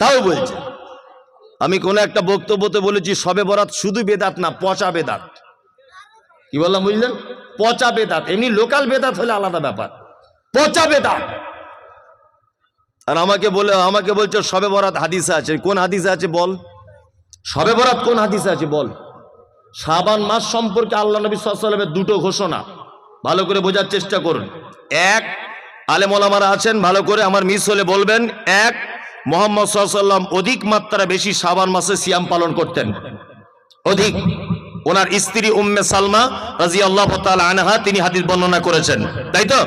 তাও বলছে। আমি কোনো একটা বক্তব্যতে বলেছি, সবে বরাত শুধু বেদাত না, পচা বেদাত। কি বললাম, বুঝলেন? পচা বেদাত। এমনি লোকাল বেদাত হলে আলাদা ব্যাপার। পচা বেদাত। আর আমাকে বলে, আমাকে বলছে, সবে বরাত হাদিসে আছে। কোন হাদিসে আছে বল? সবে বরাত কোন হাদিসে আছে বল? শাবান মাস সম্পর্কে আল্লাহ নবী সাল্লামের দুটো ঘোষণা। ভালো করে বোঝার চেষ্টা করুন। এক, আলেম ওলামারা আছেন, ভালো করে আমার মিস হলে বলবেন। এক মোহাম্মদ সাল্লাম অধিক মাত্রা বেশি শাবান মাসে সিয়াম পালন করতেন। অধিক। ওনার স্ত্রী উম্মে সালমা রাজি আল্লাহ আনহা, তিনি হাদিস বর্ণনা করেছেন। তাই তো?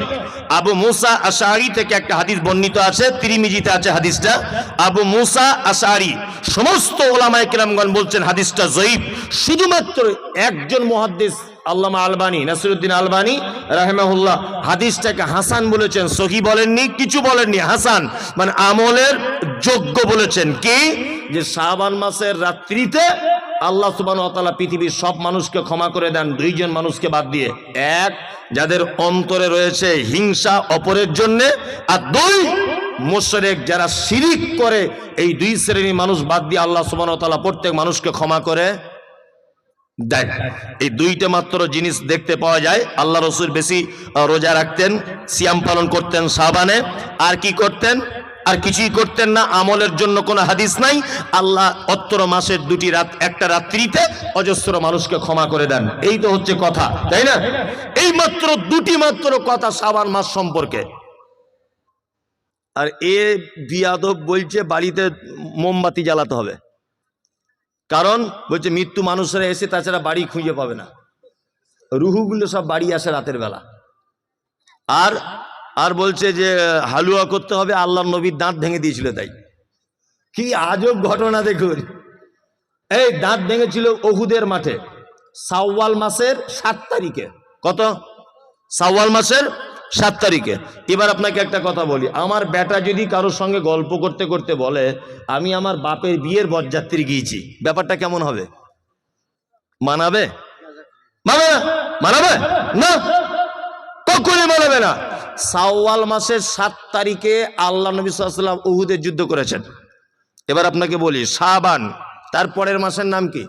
আবু মুসা আশারি থেকে একটা হাদিস বর্ণিত আছে, তিরিমিজিতে আছে হাদিসটা। আবু মুসা আশারি সমস্ত ওলামায় কেরামগণ বলছেন হাদিসটা জয়ীব শুধুমাত্র একজন মুহাদ্দিস আল্লামা আলবানী, নাসিরুদ্দিন আলবানী, রাহেমাহুল্লাহ, হাদিসটাকে হাসান বলেছেন, সহি বলেননি, কিছু বলেননি, হাসান। মানে আমলের যোগ্য বলেছেন। কি? যে শাবান মাসের রাত্রিতে আল্লাহ সুবান তালা পৃথিবীর সব মানুষকে ক্ষমা করে দেন, দুইজন মানুষকে বাদ দিয়ে। এক, যাদের অন্তরে রয়েছে হিংসা অপরের জন্যে, আর দুই, মোশরেক যারা শিরিক করে, এই দুই শ্রেণির মানুষ বাদ দিয়ে আল্লাহ সুবান তালা প্রত্যেক মানুষকে ক্ষমা করে দেন এই দুইটা মাত্র জিনিস দেখতে পাওয়া যায়। আল্লাহ রসুল বেশি রোজা রাখতেন, সিয়াম পালন করতেন সাবানে। আর কি করতেন? আর কিছুই করতেন না, আমলের জন্য কোনো হাদিস নাই। আল্লাহ অত্তর মাসের দুটি রাত, একটা রাত্রিতে অজস্র মানুষকে ক্ষমা করে দেন। এই তো হচ্ছে কথা, তাই না? এই মাত্র দুটি মাত্র কথা সাবান মাস সম্পর্কে। আর এ বিয়াদব বলছে, বাড়িতে মোমবাতি জ্বালাতে হবে। কারণ বলছে মৃত্যু মানুষেরা এসে তাছাড়া বাড়ি খুঁজে পাবে না। রুহুগুলো সব বাড়ি আসে রাতের বেলা। আর আর বলছে যে, হালুয়া করতে হবে আল্লাহ নবীর দাঁত ভেঙে দিয়েছিল তাই। কি আজব ঘটনা দেখুন। এই দাঁত ভেঙেছিল ওহুদের মাঠে। সাওয়াল মাসের সাত তারিখে। কত? সাওয়াল মাসের সাত তারিখে। এবার আপনাকে একটা কথা বলি। আমার বেটা যদি কারোর সঙ্গে গল্প করতে করতে বলে, আমি আমার বাপের বিয়ের বরযাত্রী গিয়েছি। ব্যাপারটা কেমন হবে? মানাবে? মানাবে? মানাবে? না? কখনই মানাবে না। সাওয়াল মাসের সাত তারিখে আল্লাহ নবী সাল্লাম উহুদের যুদ্ধ করেছেন। এবার আপনাকে বলি, শাবান তারপরের মাসের নাম কি?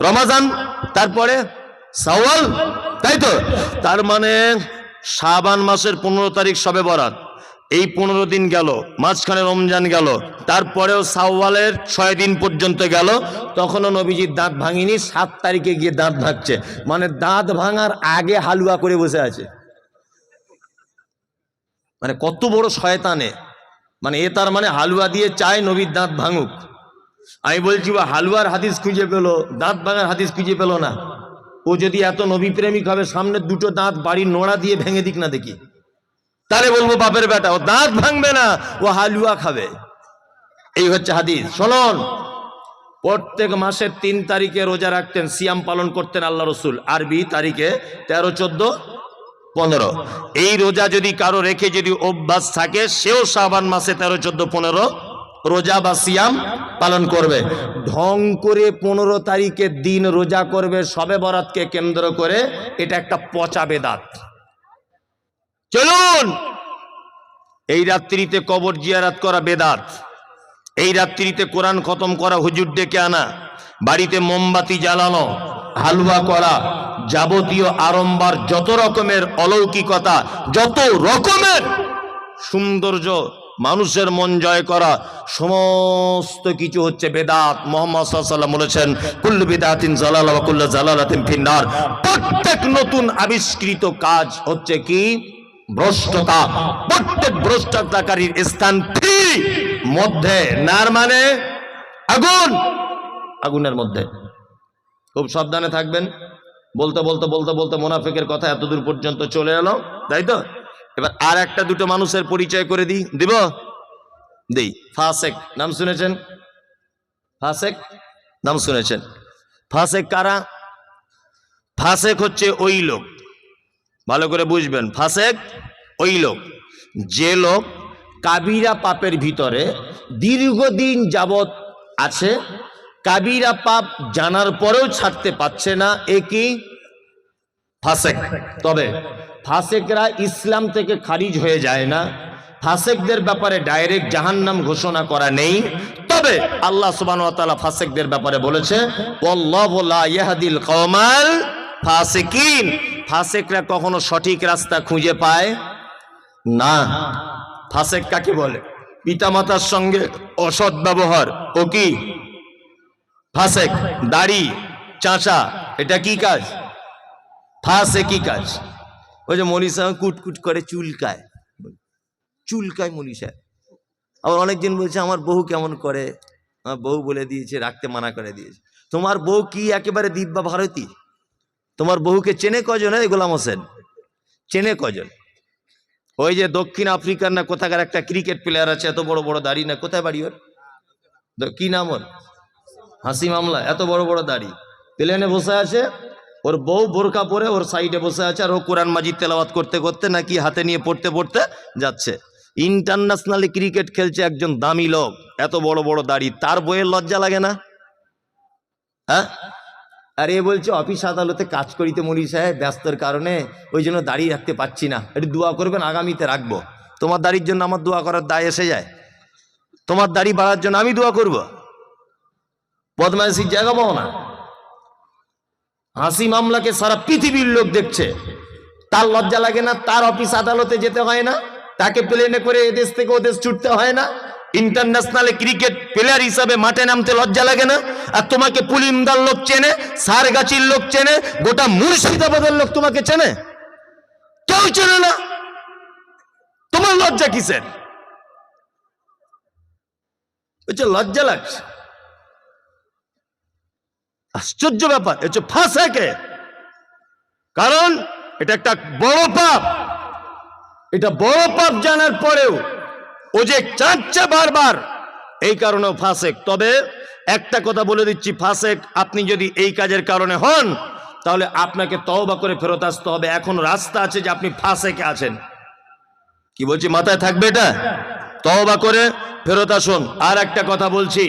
রমাজান তারপরে সাওয়াল? তাই তো? তার মানে শাবান মাসের পনেরো তারিখ সবে বরাত। এই পনেরো দিন গেল, মাঝখানে রমজান গেল, তারপরেও সাওয়ালের ছয় দিন পর্যন্ত গেল। তখনও নবীজির দাঁত ভাঙিনি, সাত তারিখে গিয়ে দাঁত ভাঙছে। মানে দাঁত ভাঙার আগে হালুয়া করে বসে আছে। মানে কত বড় শয়তানে। মানে এ তার মানে হালুয়া দিয়ে চায় নবীর দাঁত ভাঙুক। আমি বলছি, বা হালুয়ার হাদিস খুঁজে পেল, দাঁত ভাঙার হাদিস খুঁজে পেল না। ও যদি এত নবী প্রেমিক হবে, সামনে দুটো দাঁত বাড়ির নোড়া দিয়ে ভেঙে দিক না দেখি। তাহলে বলব, বাপের বেটা, ও দাঁত ভাঙবে না, ও হালুয়া খাবে। এই হচ্ছে হাদিস। শোনন, প্রত্যেক মাসের তিন তারিখে রোজা রাখতেন, সিয়াম পালন করতেন আল্লাহ রসুল। আরবি তারিখে তেরো, চোদ্দ, পনেরো। এই রোজা যদি কারও রেখে যদি অভ্যাস থাকে, সেও সাবান মাসে তেরো, চোদ্দ, পনেরো রোজা বা সিয়াম পালন করবে। ঢং করে পনেরো তারিখের দিন রোজা করবে, সবে বরাতকে কেন্দ্র করে এটা একটা পচা বেদাত। চলুন! এই রাত্রিতে কবর জিয়ারাত করা বেদাত। এই রাত্রিতে কোরআন খতম করা হুজুর ডেকে আনা। বাড়িতে মোমবাতি জ্বালানো, হালুয়া করা, যাবতীয় আড়ম্বার, যত রকমের অলৌকিকতা, যত রকমের সৌন্দর্য মানুষের মন জয় করা সমস্ত কিছু হচ্ছে বেদাত। মোহাম্মদ সাল্লাম বলেছেন, কুল্লু বিদাতিন জালাল জালালাতিন ফিন্নার। প্রত্যেক নতুন আবিষ্কৃত কাজ হচ্ছে কি? ভ্রষ্টতা। প্রত্যেক ভ্রষ্টতাকারীর স্থান মধ্যে নার মানে? আগুন। আগুনের মধ্যে। খুব সাবধানে থাকবেন। বলতে বলতে বলতে বলতে মোনাফিকের কথা এতদূর পর্যন্ত চলে এলো, তাই তো? এবার আর একটা দুটো মানুষের পরিচয় করে দিই। দিব? দেই। ফাসেক, নাম শুনেছেন? ফাসেক, নাম শুনেছেন। ফাসেক কারা? ফাসেক হচ্ছে ওই লোক। ভালো করে বুঝবেন। ফাসেক, ওই লোক। যে লোক কাবিরা পাপের ভিতরে দীর্ঘদিন যাবৎ আছে। কাবিরা পাপ জানার পরেও ছাড়তে পারছে না। এ কি? ফাসেক। তবে ফাসেকরা ইসলাম থেকে খারিজ হয়ে যায় না। ফাসেকদের ব্যাপারে ডাইরেক্ট জাহান্নাম ঘোষণা করা নেই। তবে আল্লাহ ওয়া ফাসেকদের ব্যাপারে বলেছে ফাসেকরা কখনো সঠিক রাস্তা খুঁজে পায়? না। ফাসেক কাকে বলে? পিতামাতার সঙ্গে অসৎ ব্যবহার। ও কি? ফাসেক, দাড়ি, চাঁচা, এটা কি কাজ? ফাসে কি কাজ। ওই যে মনীষা কুটকুট করে চুলকায়। চুলকায় মনীষা। আবার অনেকজন বলছে, আমার বউ কেমন করে? আমার বউ বলে দিয়েছে, রাখতে মানা করে দিয়েছে। তোমার বউ কি একেবারে দিব্যা ভারতী? তোমার বহুকে চেনে কজন এই গোলাম হোসেন? চেনে কজন? ওই যে দক্ষিণ আফ্রিকার না কোথাকার একটা ক্রিকেট প্লেয়ার আছে, এত বড় বড় দাড়ি না, কোথায় বাড়ি ওর? কি নাম ওর? হাসি মামলা, এত বড় বড় দাড়ি। প্লেনে বসে আছে ওর বউ বোরকা পরে ওর সাইডে বসে আছে আর ও কোরআন মাজিদ তেলাওয়াত করতে করতে নাকি হাতে নিয়ে পড়তে পড়তে যাচ্ছে। ইন্টারন্যাশনালি ক্রিকেট খেলছে একজন দামি লোক, এত বড় বড় দাড়ি, তার বইয়ের লজ্জা লাগে না? হ্যাঁ? আর এ বলছে, অফিস আদালতে কাজ করিতে মনি সাহেব ব্যস্তর কারণে ওই জন্য দাঁড়িয়ে রাখতে পারছি না। একটু দোয়া করবেন, আগামীতে রাখব। তোমার দাড়ির জন্য আমার দোয়া করার দায় এসে যায়। তোমার দাড়ি বাড়ার জন্য আমি দোয়া করব। বদমাইশির জায়গা পাবো না। হাসি মামলাকে সারা পৃথিবীর লোক দেখছে। তার লজ্জা লাগে না, তার অফিস আদালতে যেতে হয় না, তাকে প্লেনে করে এদেশ থেকে ওদেশ ছুটতে হয় না। ইন্টারন্যাশনাল ক্রিকেট প্লেয়ার হিসাবে মাঠে নামতে লজ্জা লাগে না, আর তোমাকে পুলিমদার লোক চেনে, সারগাছির লোক চেনে, গোটা মুর্শিদাবাদের লোক তোমাকে চেনে। কেউ চেনে না। তোমার লজ্জা কিসের? লজ্জা লাগছে। আশ্চর্য ব্যাপার হচ্ছে ফাঁসাকে কারণ এটা একটা বড় পাপ। এটা বড় পাপ জানার পরেও ও যে চাচ্ছে বারবার, এই কারণেও ফাঁসেক তবে একটা কথা বলে দিচ্ছি ফাঁসেক আপনি যদি এই কাজের কারণে হন, তাহলে আপনাকে তওবা করে ফেরত আসতে হবে। এখন রাস্তা আছে যে আপনি ফাঁসেকে আছেন। কি বলছি, মাথায় থাকবে এটা? তওবা করে ফেরত আসুন। আর একটা কথা বলছি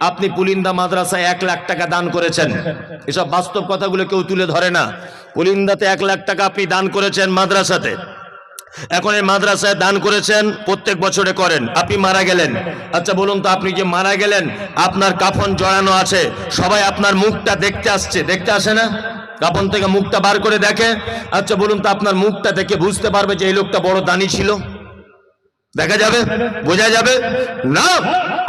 আপনি পুলিন্দা মাদ্রাসায় এক লাখ টাকা দান করেছেন। এসব বাস্তব কথাগুলো কেউ তুলে ধরে না। পুলিন্দাতে এক লাখ টাকা আপনি দান করেছেন মাদ্রাসাতে। এখন এই মাদ্রাসায় দান করেছেন, প্রত্যেক বছরে করেন। আপনি মারা গেলেন। আচ্ছা বলুন তো, আপনি যে মারা গেলেন? আপনার কাফন জড়ানো আছে। সবাই আপনার মুখটা দেখতে আসছে। দেখতে আসে না? কাফন থেকে মুখটা বার করে দেখে। আচ্ছা বলুন তো, আপনার মুখটা দেখে বুঝতে পারবে যে এই লোকটা বড় দানি ছিল? দেখা যাবে? বোঝা যাবে? না।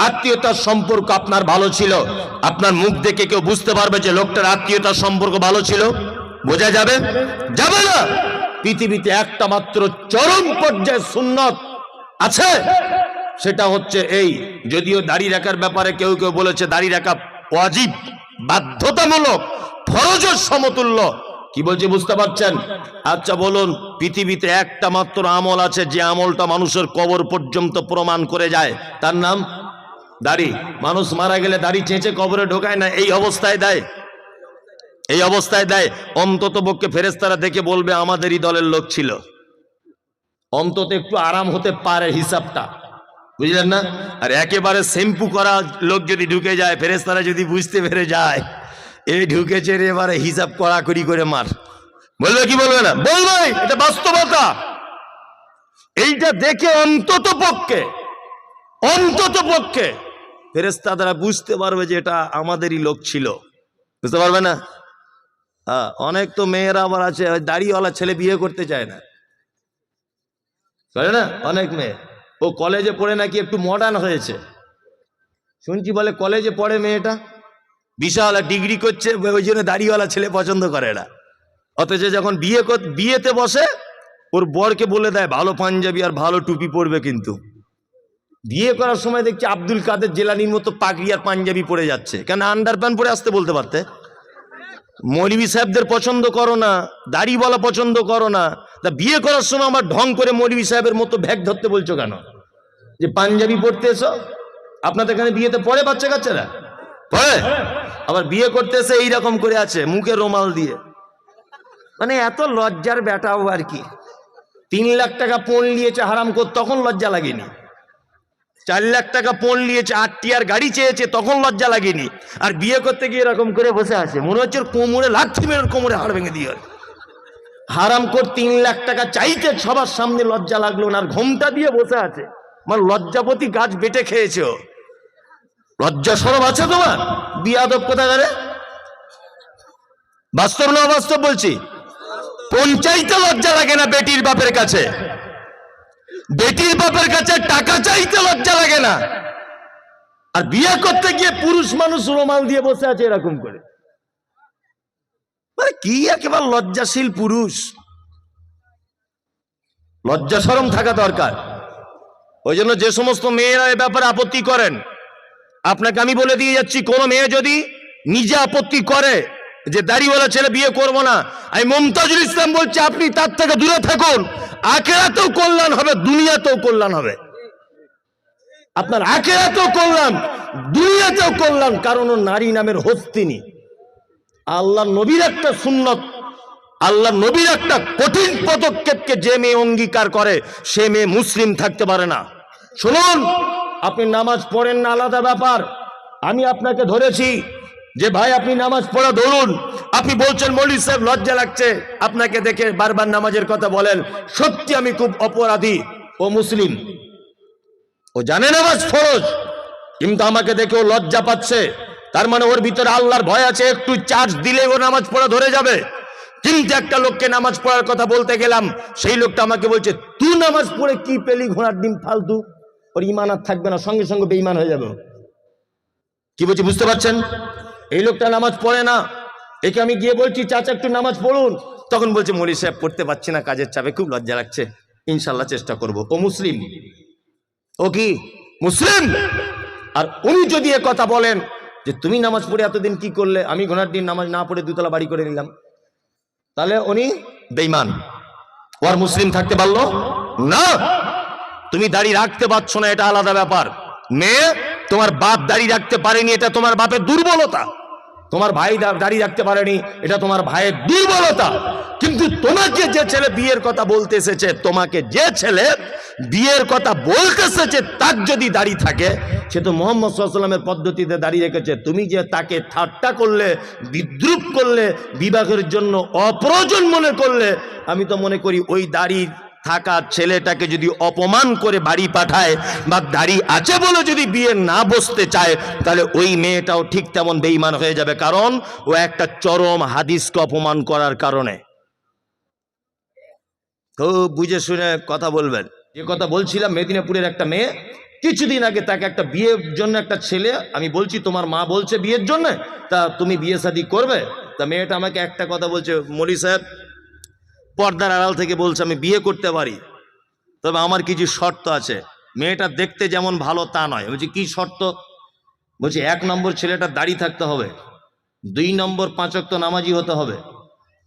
আত্মীয়তার সম্পর্ক আপনার ভালো ছিল। আপনার মুখ দেখে কেউ বুঝতে পারবে যে লোকটার আত্মীয়তার সম্পর্ক ভালো ছিল। বোঝা যাবে? যাবে না। পৃথিবীতে একটা মাত্র চরম পর্যায়ে সুন্নত আছে। সেটা হচ্ছে এই। যদিও দাড়ি রাখার ব্যাপারে কেউ কেউ বলেছে দাড়ি রাখা ওয়াজিব, বাধ্যতামূলক, ফরজের সমতুল্য। কি বলছি, বুঝতে পারছেন? আচ্ছা বলুন, পৃথিবীতে একটা মাত্র আমল আছে, যে আমলটা মানুষের কবর পর্যন্ত প্রমাণ করে যায়। তার নাম দাড়ি। মানুষ মারা গেলে দাড়ি চেঁচে কবরে ঢোকায় না, এই অবস্থায় দেয়। এই অবস্থায় দেয়। অন্তত পক্ষে ফেরেস্তারা দেখে বলবে, আমাদেরই দলের লোক ছিল। অন্তত একটু আরাম হতে পারে হিসাবটা। বুঝলেন না? আর একেবারে শ্যাম্পু করা লোক যদি ঢুকে যায় ফেরেস্তারা যদি বুঝতে পেরে যায় এই ঢুকেছে রে এবারে হিসাব কড়াকড়ি করে মার। বলবে কি বলবে না? বলবে, এটা বাস্তবতা। এইটা দেখে অন্তত পক্ষে অন্তত পক্ষে ফেরেস্তারা বুঝতে পারবে যে এটা আমাদেরই লোক ছিল। বুঝতে পারবে না? হ্যাঁ অনেক তো মেয়েরা আবার আছে দাড়িওয়ালা ছেলে বিয়ে করতে চায় না। না? অনেক মেয়ে। ও কলেজে পড়ে নাকি একটু মডার্ন হয়েছে। শুনছি বলে কলেজে পড়ে মেয়েটা? বিশাল ডিগ্রি করছে, ওই জন্য দাড়িওয়ালা ছেলে পছন্দ করে না। অথচ যখন বিয়ে কর- বিয়েতে বসে, ওর বরকে বলে দেয়, ভালো পাঞ্জাবি আর ভালো টুপি পরবে কিন্তু। বিয়ে করার সময় দেখছি আব্দুল কাদের জেলানির মতো পাগড়ি আর পাঞ্জাবি পরে যাচ্ছে। কেন আন্ডার প্যান্ট পরে আসতে বলতে পারতে? মৌলবি সাহেবদের পছন্দ করো না দাড়ি বলা পছন্দ করো না। তা বিয়ে করার সময় আমার ঢং করে মৌলবি সাহেবের মতো ব্যাগ ধরতে বলছো কেন? যে পাঞ্জাবি পড়তে এসো, আপনাদের এখানে বিয়েতে পড়ে বাচ্চা কাচ্চারা পড়ে আবার বিয়ে করতে এসে এইরকম করে আছে, মুখে রোমাল দিয়ে। মানে এত লজ্জার বেটাও আর কি। তিন লাখ টাকা পণ নিয়েছে হারাম কর তখন লজ্জা লাগেনি। চার লাখ টাকা পণ নিয়েছে আটটি আর গাড়ি চেয়েছে, তখন লজ্জা লাগেনি। আর বিয়ে করতে গিয়ে এরকম করে বসে আছে, মনে হচ্ছে কোমরে লাঠি মেরে কোমরে হাড় ভেঙে দিয়ে হারাম কর তিন লাখ টাকা চাইতে সবার সামনে লজ্জা লাগল না, আর ঘোমটা দিয়ে বসে আছে। আমার লজ্জাপতি গাছ বেটে খেয়েছে। লজ্জা সরব আছে তোমার? বিয়াদব গেলে বাস্তব না অবাস্তব বলছি? পঞ্চাইতে লজ্জা লাগে না বেটির বাপের কাছে। বেটির বাপের কাছে টাকা চাইতে লজ্জা লাগে না। আর বিয়ে করতে গিয়ে পুরুষ মানুষ রোমাল দিয়ে বসে আছে এরকম করে। মানে কি একেবারে লজ্জাশীল পুরুষ? লজ্জা সরম থাকা দরকার। ওই জন্য যে সমস্ত মেয়েরা এ ব্যাপারে আপত্তি করেন আপনাকে আমি বলে দিয়ে যাচ্ছি, কোনো মেয়ে যদি নিজে আপত্তি করে যে দাড়িওয়ালা ছেলে বিয়ে করব না আমি মমতাজুল ইসলাম বলছি, আপনি তার থেকে দূরে থাকুন, আখেরাতেও কল্যাণ হবে, দুনিয়াতেও কল্যাণ হবে। আপনার আখেরাতেও কল্যাণ, দুনিয়াতেও কল্যাণ, কারণ ও নারী নামের হস্তিনী আল্লাহ নবীর একটা সুন্নত, আল্লাহ নবীর একটা কঠিন পদক্ষেপকে যে মেয়ে অঙ্গীকার করে, সে মেয়ে মুসলিম থাকতে পারে না। শুনুন আপনি নামাজ পড়েন না, আলাদা ব্যাপার। আমি আপনাকে ধরেছি যে, ভাই, আপনি নামাজ পড়া ধরুন আপনি বলছেন, মৌলী সাহেব, লজ্জা লাগছে। আপনাকে দেখে বারবার নামাজের কথা বলেন। সত্যি আমি খুব অপরাধী। ও মুসলিম, ও জানে নামাজ ফরজ, কিন্তু আমাকে দেখে ও লজ্জা পাচ্ছে। তার মানে ওর ভিতরে আল্লাহর ভয় আছে, একটু চার্জ দিলে ও নামাজ পড়া ধরে যাবে। কিন্তু একটা লোককে নামাজ পড়ার কথা বলতে গেলাম, সেই লোকটা আমাকে বলছে, তুই নামাজ পড়ে কি পেলি ঘোড়ার ডিম ফালতু? ওর ইমান আর থাকবে না, সঙ্গে সঙ্গে বেইমান হয়ে যাবে কি বলছি, বুঝতে পারছেন? এই লোকটা নামাজ পড়ে না। একে আমি গিয়ে বলছি, চাচা, একটু নামাজ পড়ুন। তখন বলছে, মলি সাহেব, পড়তে পারছি না, কাজের চাপে খুব লজ্জা লাগছে। ইনশাল্লাহ চেষ্টা করব। ও মুসলিম। ও কি? মুসলিম? আর উনি যদি এ কথা বলেন যে, তুমি নামাজ পড়ে এতদিন কি করলে? আমি ঘোনার দিন নামাজ না পড়ে দুতলা বাড়ি করে নিলাম। তাহলে উনি বেইমান ও আর মুসলিম থাকতে পারল না। তুমি দাড়ি রাখতে পারছ না, এটা আলাদা ব্যাপার। মেয়ে, তোমার বাপ দাড়ি রাখতে পারেনি, এটা তোমার বাপের দুর্বলতা। তোমার ভাই দাড়ি রাখতে পারেনি, এটা তোমার ভাইয়ের দুর্বলতা। কিন্তু তোমাকে যে ছেলে বিয়ের কথা বলতে এসেছে, তোমাকে যে ছেলে বিয়ের কথা বলতে এসেছে, তার যদি দাড়ি থাকে, সে তো মোহাম্মদ সাল্লামের পদ্ধতিতে দাঁড়িয়ে রেখেছে। তুমি যে তাকে ঠাট্টা করলে, বিদ্রুপ করলে, বিবাহের জন্য অপ্রয়োজন মনে করলে, আমি তো মনে করি ওই দাড়ি থাকা ছেলেটাকে যদি অপমান করে বাড়ি পাঠায় বা দাড়ি আছে বলে যদি বিয়ে না বসতে চায়, তাহলে ওই মেয়েটাও ঠিক তেমন বেইমান হয়ে যাবে। কারণ ও একটা চরম হাদিসকে অপমান করার কারণে। খুব বুঝে শুনে কথা বলবেন। যে কথা বলছিলাম, মেদিনীপুরের একটা মেয়ে, কিছুদিন আগে তাকে একটা বিয়ের জন্য একটা ছেলে, আমি বলছি, তোমার মা বলছে বিয়ের জন্য? তা তুমি বিয়ে শাদি করবে? তা মেয়েটা আমাকে একটা কথা বলছে, মলি সাহেব পর্দার আড়াল থেকে বলছে, আমি বিয়ে করতে পারি। তবে আমার কিছু শর্ত আছে। মেয়েটা দেখতে যেমন ভালো তা নয়। বলছি, কি শর্ত? বলছি, এক নম্বর ছেলেটা দাড়ি থাকতে হবে, দুই নম্বর পাঁচক্ত নামাজি হতে হবে,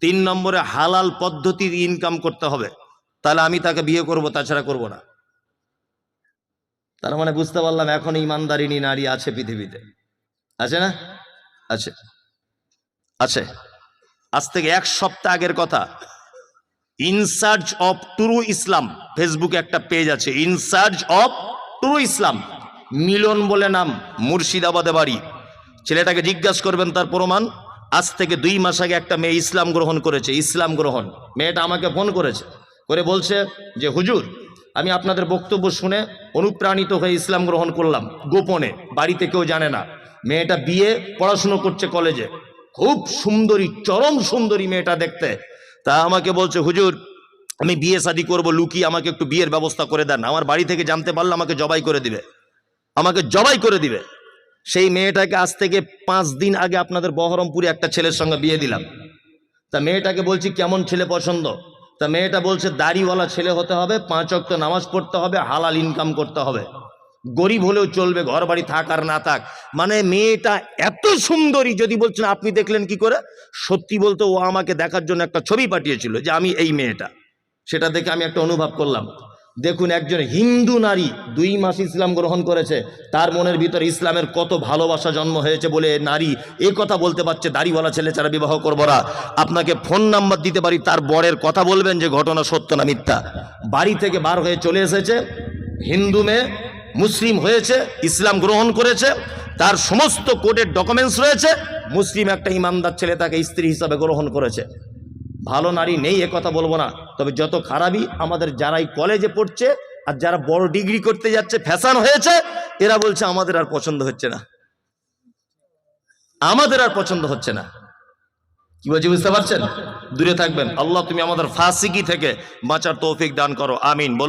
তিন নম্বরে হালাল পদ্ধতির ইনকাম করতে হবে। তাহলে আমি তাকে বিয়ে করব, তাছাড়া করব না। তার মানে বুঝতে পারলাম, এখন ইমানদারিনী নারী আছে পৃথিবীতে। আছে না? আছে। আছে। আজ থেকে এক সপ্তাহ আগের কথা। ইনসার্জ অফ টুরু ইসলাম ফেসবুকে একটা পেজ আছে. ইনসার্জ অফ টুরু ইসলাম মিলন বলে নাম, মুর্শিদাবাদে বাড়ি। ছেলেটাকে জিজ্ঞাসা করবেন তার প্রমাণ। আজ থেকে দুই মাস আগে একটা মেয়ে ইসলাম গ্রহণ করেছে, ইসলাম গ্রহণ। মেয়েটা আমাকে ফোন করেছে। করে বলছে যে, হুজুর, আমি আপনাদের বক্তব্য শুনে অনুপ্রাণিত হয়ে ইসলাম গ্রহণ করলাম। গোপনে, বাড়িতে কেউ জানে না। মেয়েটা বিয়ে, পড়াশুনো করছে কলেজে। খুব সুন্দরী, চরম সুন্দরী মেয়েটা দেখতে। তা আমাকে বলছে, হুজুর, আমি বিয়ে শাদি করব লুকিয়ে আমাকে একটু বিয়ের ব্যবস্থা করে দেন। আমার বাড়ি থেকে জানতে পারলে আমাকে জবাই করে দিবে। আমাকে জবাই করে দিবে। সেই মেয়েটাকে আজ থেকে পাঁচ দিন আগে আপনাদের বহরমপুরে একটা ছেলের সঙ্গে বিয়ে দিলাম। তা মেয়েটাকে বলছি, কেমন ছেলে পছন্দ? তা মেয়েটা বলছে, দাড়িওয়ালা ছেলে হতে হবে, পাঁচ অক্ত নামাজ পড়তে হবে, হালাল ইনকাম করতে হবে। গরিব হলেও চলবে ঘর বাড়ি থাক আর না থাক। মানে মেয়েটা এত সুন্দরী, যদি বলছেন, আপনি দেখলেন কি করে? সত্যি বলতে ও আমাকে দেখার জন্য একটা ছবি পাঠিয়েছিল যে আমি এই মেয়েটা। সেটা দেখে আমি একটা অনুভব করলাম। দেখুন, একজন হিন্দু নারী দুই মাস ইসলাম গ্রহণ করেছে, তার মনের ভিতরে ইসলামের কত ভালোবাসা জন্ম হয়েছে বলে নারী এ কথা বলতে পারছে, দাড়িওয়ালা ছেলে ছাড়া বিবাহ করব না। আপনাকে ফোন নাম্বার দিতে পারি, তার বরের কথা বলবেন যে ঘটনা সত্য না মিথ্যা। বাড়ি থেকে বার হয়ে চলে এসেছে, হিন্দু মেয়ে মুসলিম হয়েছে, ইসলাম গ্রহণ করেছে, তার সমস্ত কোর্টের ডকুমেন্টস রয়েছে, মুসলিম একটা ইমানদার ছেলে তাকে স্ত্রী হিসাবে গ্রহণ করেছে। ভালো নারী নেই, এ কথা বলব না। তবে যত খারাপই আমাদের যারাই কলেজে পড়ছে আর যারা বড় ডিগ্রি করতে যাচ্ছে ফ্যাশন হয়েছে, এরা বলছে, আমাদের আর পছন্দ হচ্ছে না। আমাদের আর পছন্দ হচ্ছে না। কি বলছি, বুঝতে পারছেন? দূরে থাকবেন। আল্লাহ, তুমি আমাদের ফাসিকি থেকে বাঁচার তৌফিক দান করো। আমিন।